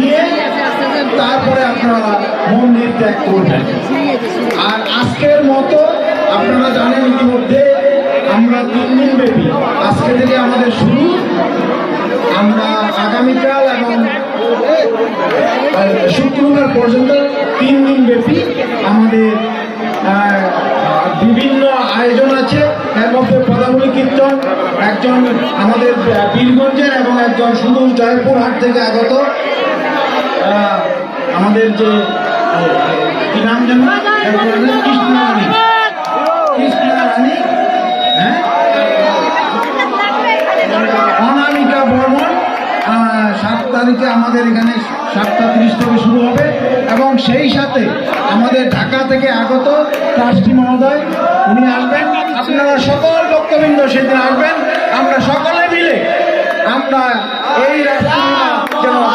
নিয়ে তারপরে আপনারা মন্দির ত্যাগ করবেন। আর আজকের মতো আপনারা জানেন ইতিমধ্যে আমরা তিন দিন ব্যাপী আজকে থেকে আমাদের শুরু। আমরা আগামীকাল এবং শুক্রবার পর্যন্ত তিন দিন ব্যাপী আমাদের বিভিন্ন আয়োজন আছে। এর মধ্যে পদাবলী কীর্তন, একজন আমাদের বীরগঞ্জের এবং একজন সুদূর জয়পুরহাট থেকে আগত আমাদের যে কি নাম যেন? কৃষ্ণ রানী হ্যাঁ? অনামিকা সাত তারিখে আমাদের এখানে সাতটা তিরিশ থেকে শুরু হবে। এবং সেই সাথে আমাদের ঢাকা থেকে আগত ট্রাস্টি মহোদয়, উনি আসবেন। আপনারা সকল ভক্তবৃন্দ সেদিন আসবেন। আমরা সকলে মিলে আমরা এই যেন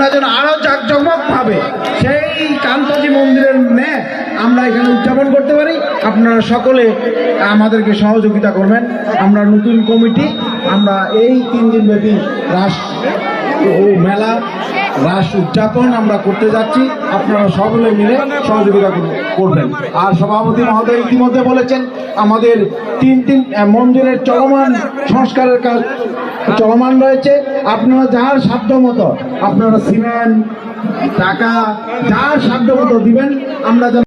আমরা যেন আরও জাঁকজমক ভাবে সেই কান্তজি মন্দিরের ন্যায় আমরা এখানে উদযাপন করতে পারি। আপনারা সকলে আমাদেরকে সহযোগিতা করবেন। আমরা নতুন কমিটি, আমরা এই তিন দিন ব্যাপী রাস ও মেলা, রাস উদযাপন আমরা করতে যাচ্ছি। আপনারা সকলে মিলে সহযোগিতা করবেন। আর সভাপতি মহোদয় ইতিমধ্যে বলেছেন, আমাদের তিন তিন মন্দিরের চলমান সংস্কারের কাজ চলমান রয়েছে। আপনারা যার সাধ্য মতো আপনারা সিমেন্ট টাকা যার সাধ্য মতো দিবেন আমরা